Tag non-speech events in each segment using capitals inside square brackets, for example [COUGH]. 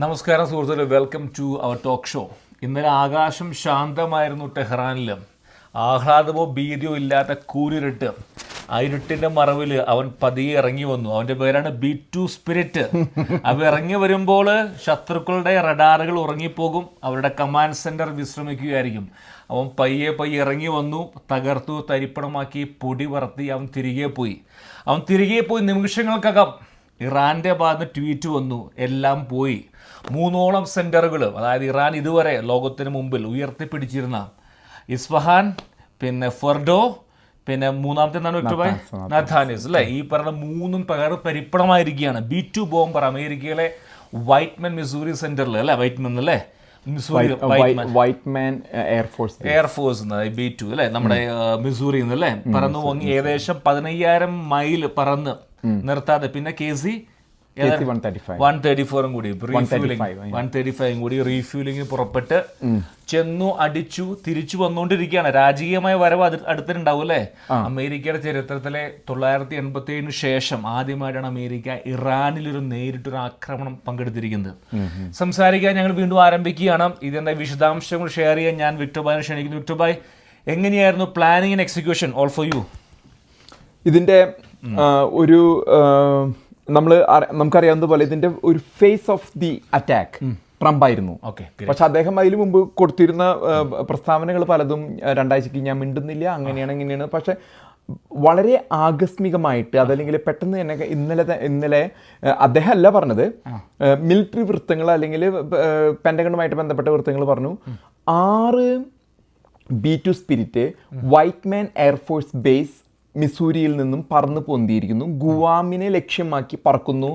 നമസ്കാരം സുഹൃത്തുക്കളെ. Welcome to our talk show ഇന്നലെ ആകാശം ശാന്തമായിരുന്നു ടെഹ്റാനിൽ. ആഹ്ലാദമോ ഭീതിയോ ഇല്ലാത്ത കൂരിരുട്ട്. ആ ഇരുട്ടിന്റെ മറവിൽ അവൻ പതിയെ ഇറങ്ങി വന്നു. അവന്റെ പേരാണ് ബി ടു സ്പിരിറ്റ്. അവ ഇറങ്ങി വരുമ്പോൾ ശത്രുക്കളുടെ റഡാറുകൾ ഉറങ്ങിപ്പോകും. അവരുടെ കമാൻഡ് സെന്റർ വിശ്രമിക്കുകയായിരിക്കും. അവൻ പയ്യെ പയ്യെ ഇറങ്ങി വന്നു. തകർത്തു തരിപ്പണമാക്കി പൊടി പറത്തി അവൻ തിരികെ പോയി. അവൻ തിരികെ പോയി നിമിഷങ്ങൾക്കകം ഇറാന്റെ ഭാഗത്ത് ട്വീറ്റ് വന്നു എല്ലാം പോയി. മൂന്നോളം സെന്ററുകൾ അതായത് ഇറാൻ ഇതുവരെ ലോകത്തിന് മുമ്പിൽ ഉയർത്തിപ്പിടിച്ചിരുന്ന ഇസ്ഫഹാൻ പിന്നെ ഫെർഡോ പിന്നെ മൂന്നാമത്തെ എന്താണ് വ്യക്തമായി? നഥാനിസ് അല്ലേ? ഈ പറഞ്ഞ മൂന്നും പകർ പരിപ്പണമായിരിക്കുകയാണ്. ബി ടു ബോംബർ അമേരിക്കയിലെ വൈറ്റ്മൻ മിസൂരി സെന്ററിൽ അല്ലേ? വൈറ്റ്മൻ അല്ലേ Whiteman white air force air force B two അല്ലേ? നമ്മുടെ മിസൂരിയിൽ നിന്ന് അല്ലേ? പറന്നു പൊങ്ങി ഏകദേശം പതിനയ്യായിരം മൈൽ പറന്ന് നിർത്താതെ. പിന്നെ കെ സി വൺ തേർട്ടി ഫോറും കൂടി. റീഫ്യൂലിംഗ് വൺ തേർട്ടി ഫൈവും കൂടി. റീഫ്യൂലിംഗ് പുറപ്പെട്ട് ചെന്നു അടിച്ചു തിരിച്ചു വന്നുകൊണ്ടിരിക്കുകയാണ് രാജകീയമായ വരവ് അടുത്തിട്ടുണ്ടാവും അല്ലേ? അമേരിക്കയുടെ ചരിത്രത്തിലെ തൊള്ളായിരത്തി എൺപത്തി ഏഴിന് ശേഷം ആദ്യമായിട്ടാണ് അമേരിക്ക ഇറാനിൽ ഒരു നേരിട്ടൊരു ആക്രമണം പങ്കെടുത്തിരിക്കുന്നത്. സംസാരിക്കാൻ ഞങ്ങൾ വീണ്ടും ആരംഭിക്കുകയാണ്. ഇതിന്റെ വിശദാംശങ്ങൾ ഷെയർ ചെയ്യാൻ ഞാൻ വിക്ടോബായി ക്ഷണിക്കുന്നു. വിക്ടോബായ് എങ്ങനെയായിരുന്നു planning and execution all for you ഇതിന്റെ ഒരു നമ്മൾ നമുക്കറിയാവുന്ന പോലെ ഇതിന്റെ ഒരു phase of the attack Trump ആയിരുന്നു. ഓക്കെ പക്ഷെ അദ്ദേഹം അതിന് മുമ്പ് കൊടുത്തിരുന്ന പ്രസ്താവനകൾ പലതും രണ്ടാഴ്ചക്ക് ഞാൻ മിണ്ടുന്നില്ല അങ്ങനെയാണ് ഇങ്ങനെയാണ്. പക്ഷെ വളരെ ആകസ്മികമായിട്ട് അതല്ലെങ്കിൽ പെട്ടെന്ന് തന്നെ ഇന്നലെ ഇന്നലെ അദ്ദേഹം അല്ല പറഞ്ഞത്. മിലിറ്ററി വൃത്തങ്ങൾ അല്ലെങ്കിൽ പെൻഡഗണുമായിട്ട് ബന്ധപ്പെട്ട വൃത്തങ്ങൾ പറഞ്ഞു. ആറ് B two spirit Whiteman air force base മിസൂരിയിൽ നിന്നും പറന്ന് പൊന്തിയിരിക്കുന്നു. ഗുവാമിനെ ലക്ഷ്യമാക്കി പറക്കുന്നു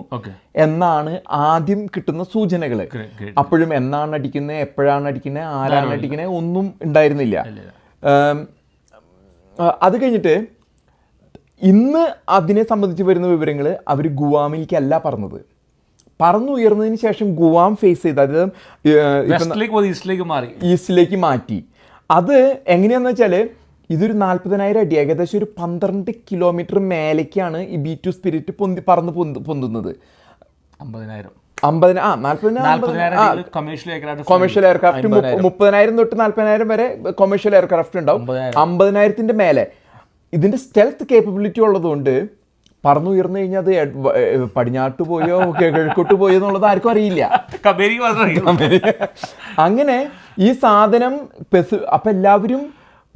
എന്നാണ് ആദ്യം കിട്ടുന്ന സൂചനകൾ. അപ്പോഴും എന്നാണ് അടിക്കുന്നത് എപ്പോഴാണ് അടിക്കുന്നത് ആരാണ് അടിക്കുന്നത് ഒന്നും ഉണ്ടായിരുന്നില്ല. അത് കഴിഞ്ഞിട്ട് ഇന്ന് അതിനെ സംബന്ധിച്ച് വരുന്ന വിവരങ്ങൾ അവർ ഗുവാമിലേക്കല്ല പറഞ്ഞത് പറന്നുയർന്നതിന് ശേഷം ഗുവാം ഫേസ് ചെയ്ത് അതായത് ഈസ്റ്റിലേക്ക് മാറി. ഈസ്റ്റിലേക്ക് മാറ്റി. അത് എങ്ങനെയാണെന്ന് വെച്ചാൽ ഇതൊരു നാൽപ്പതിനായിരം അടി ഏകദേശം ഒരു പന്ത്രണ്ട് കിലോമീറ്റർ മേലേക്കാണ് ഈ ബി ടു സ്പിരിറ്റ് പൊന്തി പറന്ന് പൊന്ത് പൊന്തുന്നത്. അമ്പതിനായിരം. അമ്പതിന ആ നാൽപ്പതിനായിരം നാല്പതിനായിരം കമേഴ്ഷ്യൽ എയർക്രാഫ്റ്റ് മുപ്പതിനായിരം തൊട്ട് നാൽപ്പതിനായിരം വരെ കൊമേഴ്ഷ്യൽ എയർക്രാഫ്റ്റ് ഉണ്ടാവും. അമ്പതിനായിരം. അമ്പതിനായിരത്തിന്റെ മേലെ. ഇതിന്റെ സ്റ്റെൽത്ത് കേപ്പബിലിറ്റി ഉള്ളതുകൊണ്ട് പറന്നുയർന്നു കഴിഞ്ഞാൽ അത് പടിഞ്ഞാട്ട് പോയോ കിഴക്കോട്ട് പോയോ എന്നുള്ളത് ആർക്കും അറിയില്ല. അങ്ങനെ ഈ സാധനം പെസി അപ്പൊ എല്ലാവരും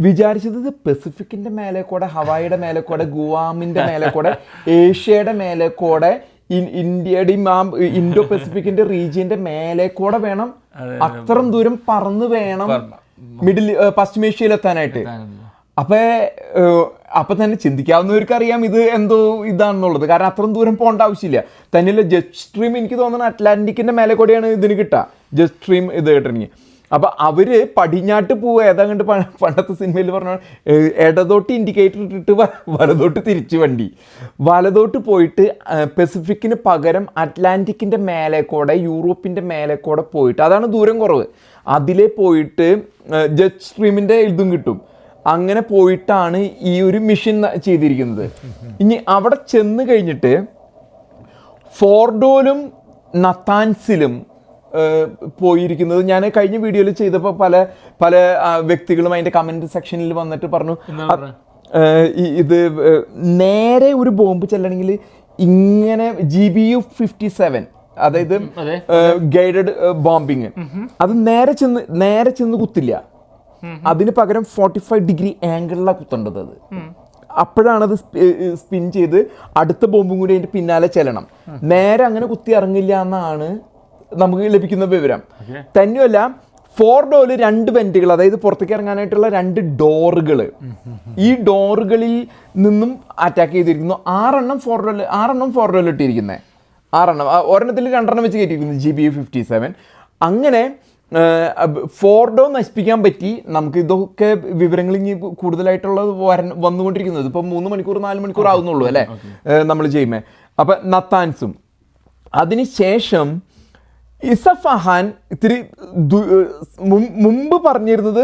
വിചാരിച്ചത് പെസിഫിക്കിന്റെ മേലെ കൂടെ ഹവായിയുടെ മേലെ കൂടെ ഗുവാമിന്റെ മേലെ കൂടെ ഏഷ്യയുടെ മേലെ കൂടെ ഇന്ത്യയുടെയും ആ ഇൻഡോ പെസിഫിക്കിന്റെ റീജിയന്റെ മേലെ കൂടെ വേണം. അത്രയും ദൂരം പറന്ന് വേണം മിഡിൽ പശ്ചിമേഷ്യയിൽ എത്താനായിട്ട്. അപ്പൊ അപ്പൊ തന്നെ ചിന്തിക്കാവുന്നവർക്ക് അറിയാം ഇത് എന്തോ ഇതാണെന്നുള്ളത്. കാരണം അത്രയും ദൂരം പോകേണ്ട ആവശ്യമില്ല. തന്നെയല്ല ജെറ്റ് സ്ട്രീം എനിക്ക് തോന്നുന്നത് അറ്റ്ലാന്റിക്കിന്റെ മേലെ കൂടെയാണ് ഇതിന് കിട്ടുക. ജെറ്റ് സ്ട്രീം ഇത് കിട്ടണമെങ്കിൽ അപ്പൊ അവർ പടിഞ്ഞാട്ട് പോവുക ഏതാണ്ട് പണ്ടത്തെ സിനിമയിൽ പറഞ്ഞ ഇടതോട്ട് ഇൻഡിക്കേറ്റർ ഇട്ടിട്ട് വലതോട്ട് തിരിച്ചു വണ്ടി. വലതോട്ട് പോയിട്ട് പെസിഫിക്കിന് പകരം അറ്റ്ലാന്റിക്കിന്റെ മേലെ കൂടെ യൂറോപ്പിന്റെ മേലെ കൂടെ പോയിട്ട് അതാണ് ദൂരം കുറവ്. അതിലെ പോയിട്ട് ജെറ്റ് സ്ട്രീമിന്റെ ഇതും കിട്ടും. അങ്ങനെ പോയിട്ടാണ് ഈ ഒരു മിഷൻ ചെയ്തിരിക്കുന്നത്. ഇനി അവിടെ ചെന്ന് കഴിഞ്ഞിട്ട് ഫോർഡോലും നത്താൻസിലും പോയിരിക്കുന്നത്. ഞാൻ കഴിഞ്ഞ വീഡിയോയിൽ ചെയ്തപ്പോൾ പല പല വ്യക്തികളും അതിന്റെ കമന്റ് സെക്ഷനിൽ വന്നിട്ട് പറഞ്ഞു ഇത് നേരെ ഒരു ബോംബ് ചെല്ലണമെങ്കിൽ ഇങ്ങനെ G B U fifty seven അതായത് അതെ. ഗൈഡഡ് ബോംബിങ് അത് നേരെ ചെന്ന് നേരെ ചെന്ന് കുത്തില്ല. അതിന് പകരം ഫോർട്ടി ഫൈവ് ഡിഗ്രി ആംഗിളിലാണ് കുത്തേണ്ടത് അത്. അപ്പോഴാണ് അത് സ്പിൻ ചെയ്ത് അടുത്ത ബോംബും കൂടി അതിന്റെ പിന്നാലെ ചെല്ലണം. നേരെ അങ്ങനെ കുത്തി ഇറങ്ങില്ല എന്നാണ് നമുക്ക് ലഭിക്കുന്ന വിവരം. തന്നെയല്ല ഫോർ ഡോറിൽ രണ്ട് വെന്റുകൾ അതായത് പുറത്തേക്ക് ഇറങ്ങാനായിട്ടുള്ള രണ്ട് ഡോറുകൾ ഈ ഡോറുകളിൽ നിന്നും അറ്റാക്ക് ചെയ്തിരിക്കുന്നു. ആറെണ്ണം ഫോർ ഡോറിൽ ആറെണ്ണം ഫോർ ഡോറിൽ ഇട്ടിരിക്കുന്നത് ആറെണ്ണം ഒരെണ്ണത്തിൽ രണ്ടെണ്ണം വെച്ച് കയറ്റിയിരിക്കുന്നു ജി ബി ഫിഫ്റ്റി സെവൻ അങ്ങനെ ഫോർഡോ നശിപ്പിക്കാൻ പറ്റി. നമുക്ക് ഇതൊക്കെ വിവരങ്ങൾ ഇനി കൂടുതലായിട്ടുള്ളത് വര വന്നുകൊണ്ടിരിക്കുന്നത്. ഇപ്പം മൂന്ന് മണിക്കൂർ നാല് മണിക്കൂർ ആവുന്നുള്ളൂ അല്ലേ? നമ്മൾ ചെയ്യുമ്പോൾ അപ്പം നത്താൻസും. അതിനുശേഷം ഇസഫഹാൻ ഇത്തിരി മുമ്പ് പറഞ്ഞിരുന്നത്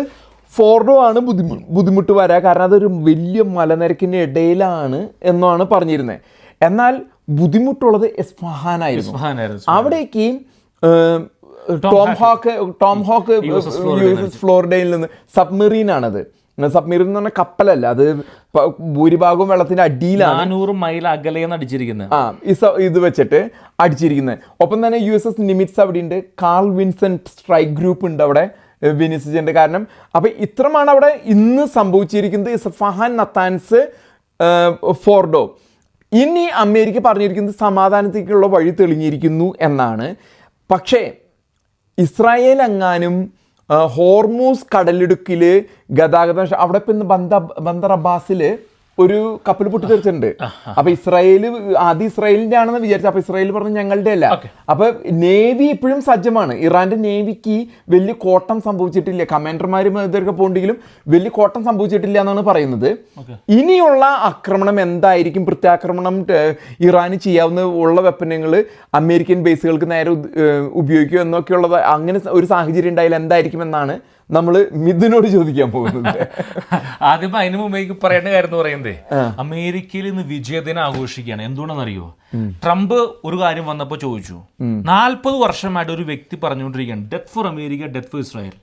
ഫോർഡോ ആണ് ബുദ്ധിമു ബുദ്ധിമുട്ട് വരാ. കാരണം അതൊരു വലിയ മലനിരക്കിന്റെ ഇടയിലാണ് എന്നാണ് പറഞ്ഞിരുന്നത് എന്നാൽ ബുദ്ധിമുട്ടുള്ളത് ഇസ്ഫഹാനായിരുന്നു. അവിടേക്ക് ടോം ഹോക്ക് ടോം ഹോക്ക് ഫ്ലോറിഡയിൽ നിന്ന് സബ്മെറീൻ ആണത്. സബ്മെറീൻ എന്ന് പറഞ്ഞ കപ്പലല്ല? അത് ഭൂരിഭാഗവും വെള്ളത്തിന്റെ അടിയിലാണ്. നാനൂറ് മൈൽ അകലെന്ന് അടിച്ചിരിക്കുന്നത്. ആ ഇസ ഇത് വെച്ചിട്ട് അടിച്ചിരിക്കുന്നത്. ഒപ്പം തന്നെ യു എസ് എസ് നിമിറ്റ്സ് അവിടെ ഉണ്ട് കാൾ വിൻസെന്റ് സ്ട്രൈക്ക് ഗ്രൂപ്പ് ഉണ്ട് അവിടെ വിനിസിജന്റെ കാരണം. അപ്പൊ ഇത്രമാണ് അവിടെ ഇന്ന് സംഭവിച്ചിരിക്കുന്നത്. Isfahan Natanz Fordow. ഇനി അമേരിക്ക പറഞ്ഞിരിക്കുന്നത് സമാധാനത്തേക്കുള്ള വഴി തെളിഞ്ഞിരിക്കുന്നു എന്നാണ്. പക്ഷേ ഇസ്രായേൽ എങ്ങാനും ആ, ഹോർമൂസ് കടലിടുക്കിൽ ഗതാഗതം അവിടെ ഇപ്പം ഇന്ന് ബന്ദ ബന്ദർ അബ്ബാസിൽ ഒരു കപ്പൽ പൊട്ടി തീർച്ചയായിട്ടുണ്ട് അപ്പൊ ഇസ്രായേൽ ആദ്യം ഇസ്രായേലിന്റെ ആണെന്ന് വിചാരിച്ചു. അപ്പൊ ഇസ്രായേൽ പറഞ്ഞു ഞങ്ങളുടെ അല്ല. അപ്പൊ നേവി ഇപ്പോഴും സജ്ജമാണ്. ഇറാന്റെ നേവിക്ക് വലിയ കോട്ടം സംഭവിച്ചിട്ടില്ല. കമാൻഡർമാരും ഇതൊക്കെ പോകണ്ടെങ്കിലും വലിയ കോട്ടം സംഭവിച്ചിട്ടില്ല എന്നാണ് പറയുന്നത്. ഇനിയുള്ള ആക്രമണം എന്തായിരിക്കും? പ്രത്യാക്രമണം ഇറാന് ചെയ്യാവുന്ന ഉള്ള വെപ്പനങ്ങൾ അമേരിക്കൻ ബേസുകൾക്ക് നേരെ ഉപയോഗിക്കുക എന്നൊക്കെയുള്ളത് അങ്ങനെ ഒരു സാഹചര്യം ഉണ്ടായാൽ എന്തായിരിക്കും എന്നാണ് നമ്മൾ മിഥുനോട് ചോദിക്കാൻ പോകുന്നത് ആദ്യം [LAUGHS] അതിന് മുമ്പേക്ക് പറയേണ്ട കാര്യം എന്ന് പറയുന്നത് അമേരിക്കയിൽ ഇന്ന് വിജയദിനം ആഘോഷിക്കുകയാണ്. എന്തുകൊണ്ടെന്നറിയോ ട്രംപ് ഒരു കാര്യം വന്നപ്പോൾ ചോദിച്ചു. നാൽപ്പത് വർഷമായിട്ട് ഒരു വ്യക്തി പറഞ്ഞുകൊണ്ടിരിക്കുകയാണ് death for America death for Israel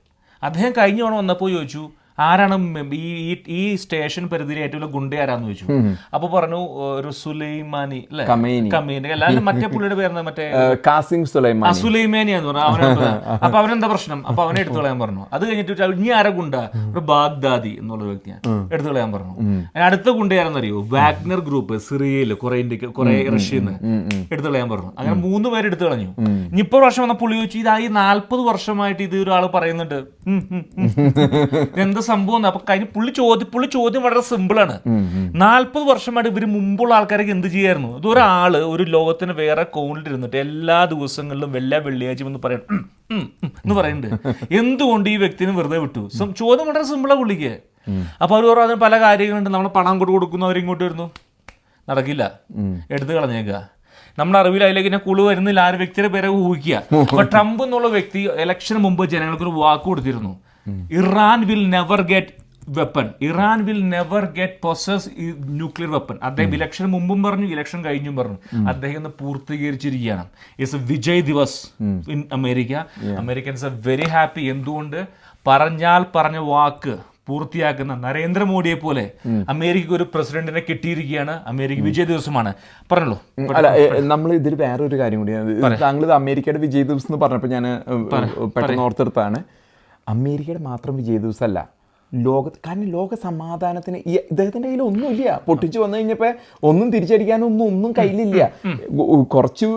അദ്ദേഹം കഴിഞ്ഞ തവണ വന്നപ്പോൾ ചോദിച്ചു ആരാണ് ഈ ഈ- സ്റ്റേഷൻ പരിധിയിൽ ഏറ്റവും ഗുണ്ട ആരാന്ന് ചോദിച്ചു? അപ്പൊ പറഞ്ഞു ഒരു സുലൈമാനി അല്ലെ? കമേനി. അല്ലാതെ മറ്റേ പുള്ളിയുടെ പേരെന്താ? മറ്റേ കാസിം കാസിം സുലൈമാൻ എന്ന് പറഞ്ഞു. അവനെ അപ്പൊ അവനെന്താ പ്രശ്നം? അപ്പൊ അവനെ എടുത്തു കളയാൻ പറഞ്ഞു. അത് കഴിഞ്ഞിട്ട് ഇനി ആരെ ഗുണ്ട? ഒരു ബാഗ്ദാദി എന്നുള്ള വ്യക്തിയാണ്. എടുത്തു കളയാൻ പറഞ്ഞു. അടുത്ത ഗുണ്ട ആരെന്നറിയോ? വാഗ്നർ ഗ്രൂപ്പ് സിറിയയിൽ കുറെ ഇന്ത്യയ്ക്ക് കുറെ റഷ്യന്ന് എടുത്തു കളയാൻ പറഞ്ഞു. അങ്ങനെ മൂന്ന് പേര് എടുത്തു കളഞ്ഞു. ഇനിയിപ്പോ വർഷം വന്ന പുള്ളി ചോദിച്ചു ഇതായി നാല്പത് വർഷമായിട്ട് ഇത് ഒരാൾ പറയുന്നുണ്ട്. ഉം, ഇതെന്ത് സംഭവം എന്ന്. അപ്പൊ കഴിഞ്ഞ പുള്ളി ചോദ്യം പുള്ളി ചോദ്യം വളരെ സിമ്പിൾ ആണ്. നാല്പത് വർഷമായിട്ട് ഇവർ മുമ്പുള്ള ആൾക്കാരൊക്കെ എന്ത് ചെയ്യായിരുന്നു? ഇതൊരാൾ ഒരു ലോകത്തിന് വേറെ കോണിലിരുന്നിട്ട് എല്ലാ ദിവസങ്ങളിലും എല്ലാ വെള്ളിയാഴ്ചയും എന്ന് പറയണം എന്ന് പറയുന്നുണ്ട് [LAUGHS] എന്തുകൊണ്ട് ഈ വ്യക്തിനെ വെറുതെ വിട്ടു? ചോദ്യം വളരെ സിമ്പിളാണ് പുള്ളിക്ക്. അപ്പൊ അവർ പറഞ്ഞു പല കാര്യങ്ങളുണ്ട്. നമ്മൾ പണം കൊണ്ട് കൊടുക്കുന്നു അവരിങ്ങോട്ട് വരുന്നു. നടക്കില്ല. എടുത്തു കളഞ്ഞേക്കുക. നമ്മുടെ അറിവിൽ അതിലേക്ക് ഞാൻ കുളു വരുന്നില്ല. ആ ഒരു വ്യക്തിയുടെ പേരെ ഊഹിക്കുക. [LAUGHS] അപ്പൊ ട്രംപ് എന്നുള്ള വ്യക്തി ഇലക്ഷന് മുമ്പ് ജനങ്ങൾക്ക് ഒരു വാക്ക് കൊടുത്തിരുന്നു. Iran will never get weapon Iran will never get possess nuclear weapon അദ്ദേഹം ഇലക്ഷൻ മുമ്പും പറഞ്ഞു ഇലക്ഷൻ കഴിഞ്ഞും പറഞ്ഞു. അദ്ദേഹം ഇന്ന് പൂർത്തീകരിച്ചിരിക്കുകയാണ്. It's a Vijay Diwas in America. Americans a very happy എന്തുകൊണ്ട്? പറഞ്ഞാൽ പറഞ്ഞ വാക്ക് പൂർത്തിയാക്കുന്ന നരേന്ദ്രമോദിയെ പോലെ അമേരിക്കക്ക് ഒരു പ്രസിഡന്റിനെ കിട്ടിയിരിക്കുകയാണ്. അമേരിക്ക വിജയ ദിവസമാണ്. പറഞ്ഞല്ലോ അല്ല നമ്മൾ ഇതിൽ വേറെ ഒരു കാര്യം കൂടിയാണ് താങ്കൾ അമേരിക്കയുടെ വിജയ ദിവസം എന്ന് പറഞ്ഞപ്പോൾ ഞാൻ പെട്ടെന്ന് ഓർത്തെടുത്താണ്. അമേരിക്കയുടെ മാത്രം വിജയ ദിവസമല്ല. ലോക കാരണം ലോക സമാധാനത്തിന് ഈ ഇദ്ദേഹത്തിന്റെ കയ്യിൽ ഒന്നുമില്ല പൊട്ടിച്ചു വന്നു കഴിഞ്ഞപ്പോൾ ഒന്നും തിരിച്ചടിക്കാനൊന്നും ഒന്നും കയ്യിലില്ല. കുറച്ച്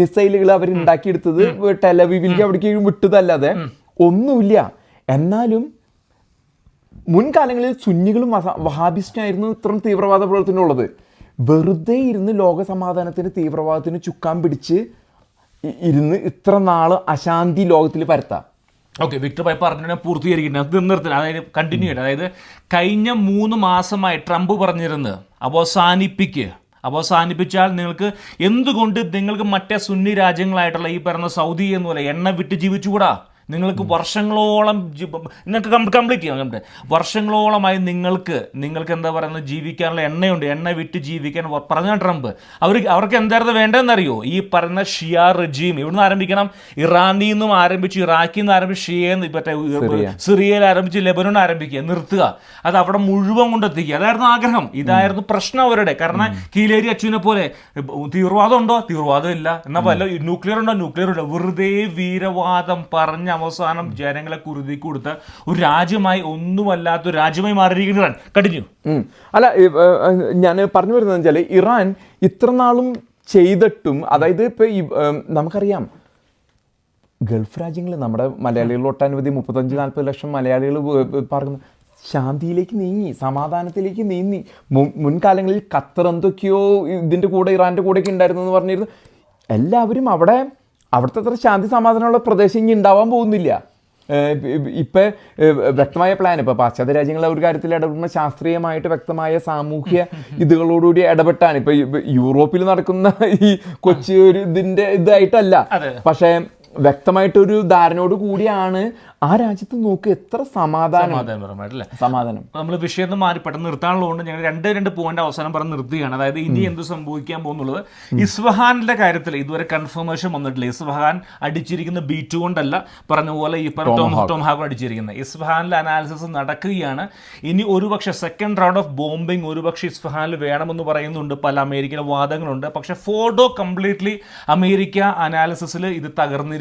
മിസൈലുകൾ അവർ ഉണ്ടാക്കിയെടുത്തത് ടെലവിവിലേക്ക് അവിടേക്ക് വിട്ടതല്ലാതെ ഒന്നുമില്ല. എന്നാലും മുൻകാലങ്ങളിൽ സുന്നികളും വഹാബിസ്റ്റായിരുന്നു ഇത്രയും തീവ്രവാദ പ്രവർത്തനം ഉള്ളത് വെറുതെ ഇരുന്ന് ലോക സമാധാനത്തിന് തീവ്രവാദത്തിന് ചുക്കാൻ പിടിച്ച് ഇരുന്ന് ഇത്ര നാൾ അശാന്തി ലോകത്തിൽ പരത്താം. ഓക്കെ വിക്ടർ പൈപ്പ് പറഞ്ഞാൽ പൂർത്തീകരിക്കുന്നത് അത് നിർത്തണം. അതായത് കണ്ടിന്യൂ ചെയ്യണം അതായത് കഴിഞ്ഞ മൂന്ന് മാസമായി ട്രംപ് പറഞ്ഞിരുന്നത് അവസാനിപ്പിക്കുക അവസാനിപ്പിച്ചാൽ നിങ്ങൾക്ക് എന്തുകൊണ്ട് നിങ്ങൾക്ക് മറ്റേ സുന്നി രാജ്യങ്ങളായിട്ടുള്ള ഈ പറയുന്ന സൗദി എന്ന് എണ്ണ വിട്ട് ജീവിച്ചുകൂടാ? നിങ്ങൾക്ക് വർഷങ്ങളോളം നിങ്ങൾക്ക് കംപ്ലീറ്റ് ചെയ്യാം കംപ്ലീറ്റ് വർഷങ്ങളോളമായി നിങ്ങൾക്ക് നിങ്ങൾക്ക് എന്താ പറയുന്നത്? ജീവിക്കാനുള്ള എണ്ണയുണ്ട്. എണ്ണ വിറ്റ് ജീവിക്കാൻ പറഞ്ഞ ട്രംപ്. അവർ അവർക്ക് എന്തായിരുന്നു വേണ്ടതെന്നറിയോ? ഈ പറയുന്ന ഷിയാ റജീം. ഇവിടുന്ന് ആരംഭിക്കണം? ഇറാനിൽ നിന്നും ആരംഭിച്ച് ഇറാഖിൽ നിന്ന് ആരംഭിച്ച് ഷിയെന്ന് മറ്റേ സിറിയയിൽ ആരംഭിച്ച് ലെബനോൺ ആരംഭിക്കുക. നിർത്തുക. അത് അവിടെ മുഴുവൻ കൊണ്ടെത്തിക്കുക. അതായിരുന്നു ആഗ്രഹം. ഇതായിരുന്നു പ്രശ്നം അവരുടെ. കാരണം കീലേരി അച്ഛനെ പോലെ തീവ്രവാദം ഉണ്ടോ? തീവ്രവാദം ഇല്ല. എന്നാ വല്ല ന്യൂക്ലിയർ ഉണ്ടോ? ന്യൂക്ലിയർ ഉണ്ടോ വെറുതെ വീരവാദം പറഞ്ഞ അവസാനം ജനങ്ങളെ കുരുതി കൊടുത്ത ഒരു രാജ്യമായി ഒന്നുമല്ലാത്ത ഒരു രാജ്യമായി മാറിയിരിക്കുന്ന ഇറാൻ. അല്ല ഞാൻ പറഞ്ഞു വരുന്നത് വെച്ചാൽ ഇറാൻ ഇത്ര നാളും ചെയ്തിട്ടും അതായത് ഇപ്പൊ നമുക്കറിയാം ഗൾഫ് രാജ്യങ്ങൾ നമ്മുടെ മലയാളികൾ ഒട്ടനവധി മുപ്പത്തഞ്ച് നാൽപ്പത് ലക്ഷം മലയാളികൾ പറയുന്നു ശാന്തിയിലേക്ക് നീങ്ങി സമാധാനത്തിലേക്ക് നീങ്ങി. മുൻ മുൻകാലങ്ങളിൽ ഖത്തർ എന്തൊക്കെയോ ഇതിന്റെ കൂടെ ഇറാന്റെ കൂടെയൊക്കെ ഉണ്ടായിരുന്നു എന്ന് പറഞ്ഞിരുന്നു. എല്ലാവരും അവിടെ അവിടുത്തെ അത്ര ശാന്തി സമാധാനമുള്ള പ്രദേശം ഇനി ഉണ്ടാവാൻ പോകുന്നില്ല. ഇപ്പം വ്യക്തമായ പ്ലാൻ ഇപ്പോൾ പാശ്ചാത്യ രാജ്യങ്ങളെ ഒരു കാര്യത്തിൽ ഇടപെടുമ്പോൾ ശാസ്ത്രീയമായിട്ട് വ്യക്തമായ സാമൂഹ്യ [LAUGHS] ഇതുകളോടുകൂടി ഇടപെട്ടാണ്. ഇപ്പം യൂറോപ്പിൽ നടക്കുന്ന ഈ കൊച്ചി ഒരു ഇതിന്റെ ഇതായിട്ടല്ല. പക്ഷേ വ്യക്തമായിട്ടൊരു ധാരണയോട് കൂടിയാണ് ആ രാജ്യത്ത് നോക്ക് എത്ര സമാധാനം. സമാധാനം. നമ്മൾ വിഷയം മാറി പെട്ടെന്ന് നിർത്താനുള്ളതുകൊണ്ട് ഞങ്ങൾ രണ്ട് രണ്ട് പോയിന്റ് അവസാനം പറഞ്ഞ് നിർത്തുകയാണ്. അതായത് ഇനി എന്ത് സംഭവിക്കാൻ പോകുന്നുള്ളത്? ഇസ്ഫഹാനിന്റെ കാര്യത്തിൽ ഇതുവരെ കൺഫർമേഷൻ വന്നിട്ടില്ല. ഇസ്ഫഹാൻ അടിച്ചിരിക്കുന്ന ബീറ്റ് കൊണ്ടല്ല പറഞ്ഞ പോലെ ഈ ടോം ടോം ഹാഗർ അടിച്ചിരിക്കുന്നത് ഇസ്ഫഹാനിലെ അനാലിസിസ് നടക്കുകയാണ്. ഇനി ഒരുപക്ഷെ സെക്കൻഡ് റൗണ്ട് ഓഫ് ബോംബിംഗ് ഒരുപക്ഷെ ഇസ്ഫഹാനിൽ വേണമെന്ന് പറയുന്നുണ്ട്. പല അമേരിക്കയിലെ വാദങ്ങളുണ്ട്. പക്ഷെ ഫോർഡോ കംപ്ലീറ്റ്ലി അമേരിക്ക അനാലിസിസിൽ ഇത്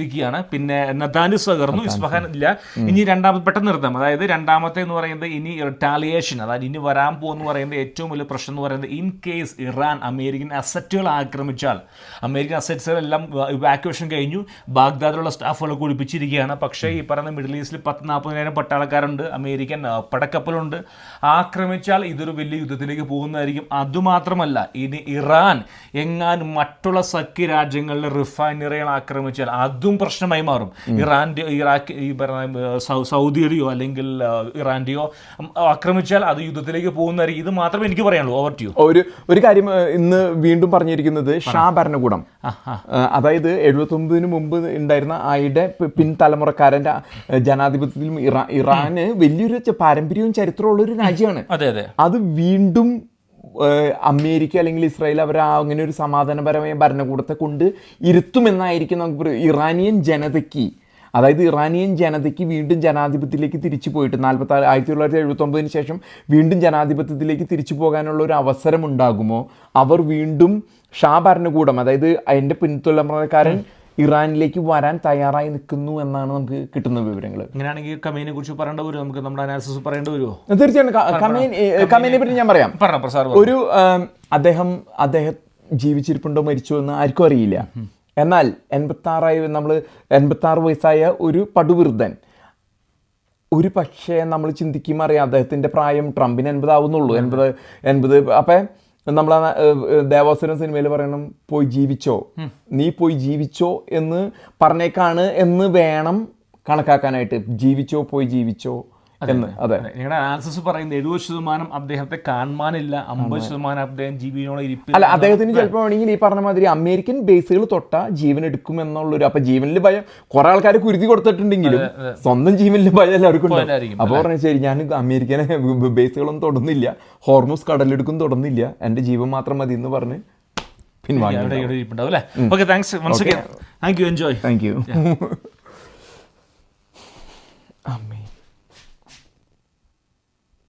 തകർന്നിരിക്കുകയാണ് പിന്നെ നദാനിസ് തകർന്നു ഇസ്ഫഹാൻ ഇല്ല. ഇനി രണ്ടാമത് പെട്ടെന്ന് നിർത്താം. അതായത് രണ്ടാമത്തെ എന്ന് പറയുന്നത് ഇനി റിട്ടാലിയേഷൻ അതായത് ഇനി വരാൻ പോകുന്ന പറയുന്നത് ഏറ്റവും വലിയ പ്രശ്നം എന്ന് പറയുന്നത് ഇൻ കേസ് ഇറാൻ അമേരിക്കൻ അസറ്റുകൾ ആക്രമിച്ചാൽ. അമേരിക്കൻ അസറ്റ്സുകളെല്ലാം ഇവാക്യുവേഷൻ കഴിഞ്ഞു. ബാഗ്ദാദിലുള്ള സ്റ്റാഫുകളൊക്കെ ഒഴിപ്പിച്ചിരിക്കുകയാണ് പക്ഷേ ഈ പറയുന്ന മിഡിൽ ഈസ്റ്റിൽ പത്ത് നാൽപ്പതിനായിരം പട്ടാളക്കാരുണ്ട്. അമേരിക്കൻ പടക്കപ്പലുണ്ട്. ആക്രമിച്ചാൽ ഇതൊരു വലിയ യുദ്ധത്തിലേക്ക് പോകുന്നതായിരിക്കും. അതുമാത്രമല്ല ഇനി ഇറാൻ എങ്ങാനും മറ്റുള്ള സഖ്യ രാജ്യങ്ങളിലെ റിഫൈനറികൾ ആക്രമിച്ചാൽ അതും പ്രശ്നമായി മാറും. ഇറാന്റെ ഇറാഖ് ഈ പറഞ്ഞ സൗദിയുടെയോ അല്ലെങ്കിൽ ഇറാന്റെയോ ആക്രമിച്ചാൽ അത് യുദ്ധത്തിലേക്ക് പോകുന്ന ഇത് മാത്രമേ എനിക്ക് പറയാനുള്ളൂ. ഓവർ ടു ഒരു ഒരു കാര്യം ഇന്ന് വീണ്ടും പറഞ്ഞിരിക്കുന്നത് ഷാ ഭരണകൂടം. അതായത് എഴുപത്തൊമ്പതിന് മുമ്പ് ഉണ്ടായിരുന്ന ആയുടെ പിൻതലമുറക്കാരന്റെ ജനാധിപത്യത്തിലും ഇറാ ഇറാന് വലിയൊരു പാരമ്പര്യവും ചരിത്രമുള്ള ഒരു രാജ്യമാണ്. അതെ അതെ. അത് വീണ്ടും അമേരിക്ക അല്ലെങ്കിൽ ഇസ്രായേൽ അവർ അങ്ങനെ ഒരു സമാധാനപരമായ ഭരണകൂടത്തെ കൊണ്ട് ഇരുത്തുമെന്നായിരിക്കും നമുക്ക് ഇറാനിയൻ ജനതയ്ക്ക് അതായത് ഇറാനിയൻ ജനതയ്ക്ക് വീണ്ടും ജനാധിപത്യത്തിലേക്ക് തിരിച്ചു പോയിട്ട് നാൽപ്പത്തി ആയിരത്തി തൊള്ളായിരത്തി എഴുപത്തൊമ്പതിന് ശേഷം വീണ്ടും ജനാധിപത്യത്തിലേക്ക് തിരിച്ചു പോകാനുള്ള ഒരു അവസരം ഉണ്ടാകുമോ അവർ വീണ്ടും ഷാ ഭരണകൂടം അതായത് അതിന്റെ പിൻതുലമുറക്കാരൻ ഇറാനിലേക്ക് വരാൻ തയ്യാറായി നിൽക്കുന്നു എന്നാണ് നമുക്ക് കിട്ടുന്ന വിവരങ്ങൾ. ഇങ്ങനെയാണെങ്കിൽ കമീനെ കുറിച്ച് പറയേണ്ടി വരുമോ? നമുക്ക് നമ്മുടെ അനാലിസിസ് പറയേണ്ടി വരുമോ? തീർച്ചയായിട്ടും. കമീനെ പറ്റി ഞാൻ പറയാം. ഒരു അദ്ദേഹം അദ്ദേഹം ജീവിച്ചിരിപ്പുണ്ടോ മരിച്ചോ എന്ന് ആർക്കും അറിയില്ല. എന്നാൽ എൺപത്തി ആറായി നമ്മൾ എൺപത്തി ആറ് വയസ്സായ ഒരു പടുവൃദ്ധൻ ഒരു പക്ഷേ നമ്മൾ ചിന്തിക്കും അറിയാം അദ്ദേഹത്തിന്റെ പ്രായം ട്രംപിന് എൺപതാവുന്നുള്ളൂ. എൺപത് എൺപത് അപ്പം നമ്മൾ ദേവാസുരം സിനിമയിൽ പറയണം പോയി ജീവിച്ചോ. നീ പോയി ജീവിച്ചോ എന്ന് പറഞ്ഞേക്കാണ് എന്ന് വേണം കണക്കാക്കാനായിട്ട്. ജീവിച്ചോ പോയി ജീവിച്ചോ. എന്ന്. അതെ. നിങ്ങളുടെ അനാലിസിസ് പറയുന്നത് എഴുപത് ശതമാനം അദ്ദേഹത്തെ കാണാനില്ല അമ്പത് ശതമാനം അദ്ദേഹം ജീവനോടെ ഇരിപ്പില്ല. അല്ല അദ്ദേഹത്തിന് ചിലപ്പോൾ വേണമെങ്കിൽ ഈ പറഞ്ഞ മാതിരി അമേരിക്കൻ ബേസുകൾ തൊട്ട ജീവൻ എടുക്കും എന്നുള്ളൊരു അപ്പൊ ജീവനിൽ ഭയം കുറെ ആൾക്കാർ കുരുതി കൊടുത്തിട്ടുണ്ടെങ്കിലും സ്വന്തം ജീവനിൽ ഭയം എല്ലാവർക്കും ഉണ്ടാവും. ഉണ്ടായിരിക്കും, അപ്പൊ പറഞ്ഞു ശരി ഞാൻ അമേരിക്കനെ ബേസുകളൊന്നും [LAUGHS] തൊടുന്നില്ല. ഹോർമോസ് കടലെടുക്കും തൊടുന്നില്ല. എന്റെ ജീവൻ മാത്രം മതി എന്ന് പറഞ്ഞ് പിൻവാങ്ങി. അവിടെ ഇവിടെ ഇരിപ്പുണ്ടാവും അല്ലേ? Okay thanks once again thank you enjoy thank you